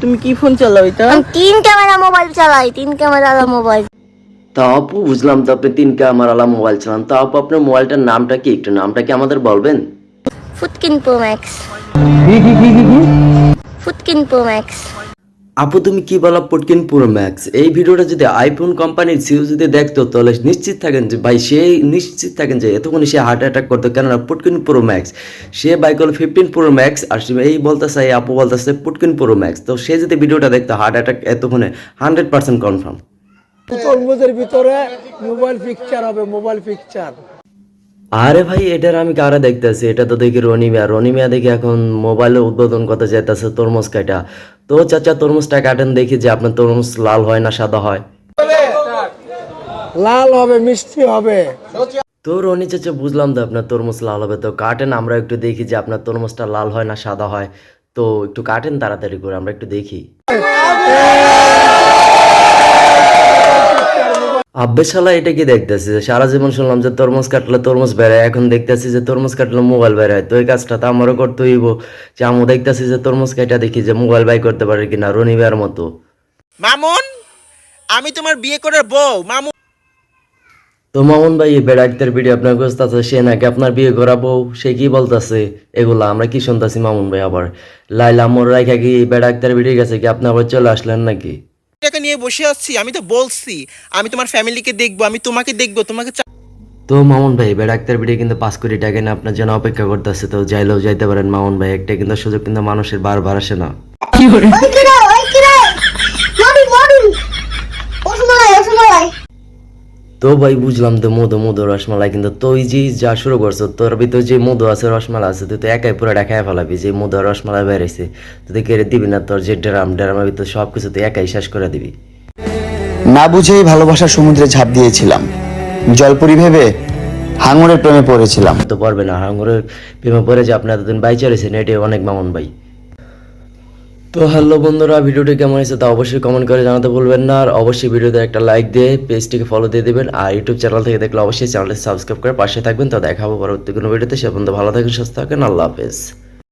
তুমি কি ফোন চালাও এটা? আমি তিন ক্যামেরা মোবাইল চালাই তিন ক্যামেরা মোবাইল তা আপু বুঝলাম তো আপনি তিন ক্যামেরা আলা মোবাইল চালান। তা আপু আপনার মোবাইলটার নামটা কি একটু? নামটা কি আমাদের বলবেন? ফুটকিন প্রো ম্যাক্স ফুটকিন প্রো ম্যাক্স আপু, তুমি কি বলা পটকিন পুরো ম্যাক্স এই ভিডিওটা যদি আইফোন কোম্পানির সিও যদি দেখতো, তাহলে নিশ্চিত থাকেন যে, ভাই, সে নিশ্চিত থাকেন যে, এতক্ষণ সে হার্ট অ্যাটাক করতো। কেননা পুটকিন প্রো ম্যাক্স সে বাইক হলো ফিফটিন প্রো ম্যাক্স আর এই বলতেছে, এই আপু বলতেছে পুটকিন প্রো ম্যাক্স তো সে যদি ভিডিওটা দেখতো হার্ট অ্যাটাক এতক্ষণে হান্ড্রেড পার্সেন্ট কনফার্ম ভিতরে মোবাইল পিকচার হবে মোবাইল পিকচার আরে ভাই এটার আমি কারা দেখতেছি? এটা তো দেখি রনি মিয়া রনি মিয়া দেখি এখন মোবাইলে উদ্বোধন করতে যেতেছে তরমুজ কাটা। তো চাচা তরমুজটা কাটেন দেখি যে আপনার তরমুজ লাল হয় না সাদা হয়। লাল হবে মিষ্টি হবে। তো রনি চাচা বুঝলাম তো আপনার তরমুজ লাল হবে। তো কাটেন আমরা একটু দেখি যে আপনার তরমুজটা লাল হয় না সাদা হয়। তো একটু কাটেন তাড়াতাড়ি করে আমরা একটু দেখি। আব্বেশালা এটা কি দেখতেছি? যে সারা জীবন শুনলাম যে তরমুজ কাটলে তরমুজ বেড়ায় এখন দেখতেছি যে তরমুজ কাটলে মোবাইল বেড়ায়। তো এই কাজটা তো আমারও করতে হইব। যে আমি দেখতেছি যে তরমুজ কাটা দেখি যে মোবাইল বাই করতে পারে কিনা রনিবার মতো। মামুন আমি তোমার বিয়ে করার বউ মামুন। তো মামুন ভাই এই বেড়াইতের ভিডিও আপনার বুঝতেছে সে নাকি আপনার বিয়ে করাবো সে কি বলতেছে? এগুলা আমরা কি শুনতেছি মামুন ভাই আবার? লাইলা মোর রাইখা কি বেড়াইতের ভিডিও গেছে কি? আপনি আবার চলে আসলেন নাকি? টাকা নিয়ে বসে আছি আমি তো বলছি আমি তোমার ফ্যামিলিকে দেখব আমি তোমাকে দেখব তোমাকে চা- তো মামুন ভাই বেড়াইতের ভিডিও কিন্তু পাঁচ কোটি টাকা নিয়ে আপনার জন্য অপেক্ষা করতেছে। তো যাইলেও যাইতে পারেন মামুন ভাই একটা কিন্তু সুযোগ কিন্তু মানুষের বারবার আসে না। তো ভাই বুঝলাম তো মধু মধু রসমালাই কিন্তু তুই যে যা শুরু করছ তোর ভিতর যে মধু আছে রসমালাই আছে তুই তো একাই পুরো দেখায় ফেলাবি যে মধু রসমালাই বেড়েছে তুই কেড়ে দিবি না তোর যে ড্রাম ড্রামের ভিতর সব কিছু তুই একাই শেষ করে দিবি। না বুঝেই ভালোবাসার সমুদ্রে ঝাঁপ দিয়েছিলাম। জলপুরি ভেবে হাঙরের প্রেমে পড়েছিলাম। তো পারবে না হাঙ্গরের প্রেমে পড়ে যে আপনি এতদিন বাই চলেছেন এটি অনেক মামুন ভাই। তো হ্যালো বন্ধুরা, ভিডিওটি কেমন হয়েছে তা অবশ্যই কমেন্ট করে জানাতে ভুলবেন না। আর অবশ্যই ভিডিওতে একটা লাইক দিয়ে পেজটিকে ফলো দিয়ে দেবেন। আর ইউটিউব চ্যানেল থেকে দেখলে অবশ্যই চ্যানেলটি সাবস্ক্রাইব করে পাশে থাকবেন। তো দেখাবো পরবর্তী কোনো ভিডিওতে। সে পর্যন্ত ভালো থাকেন, সুস্থ থাকেন। আল্লাহ হাফেজ।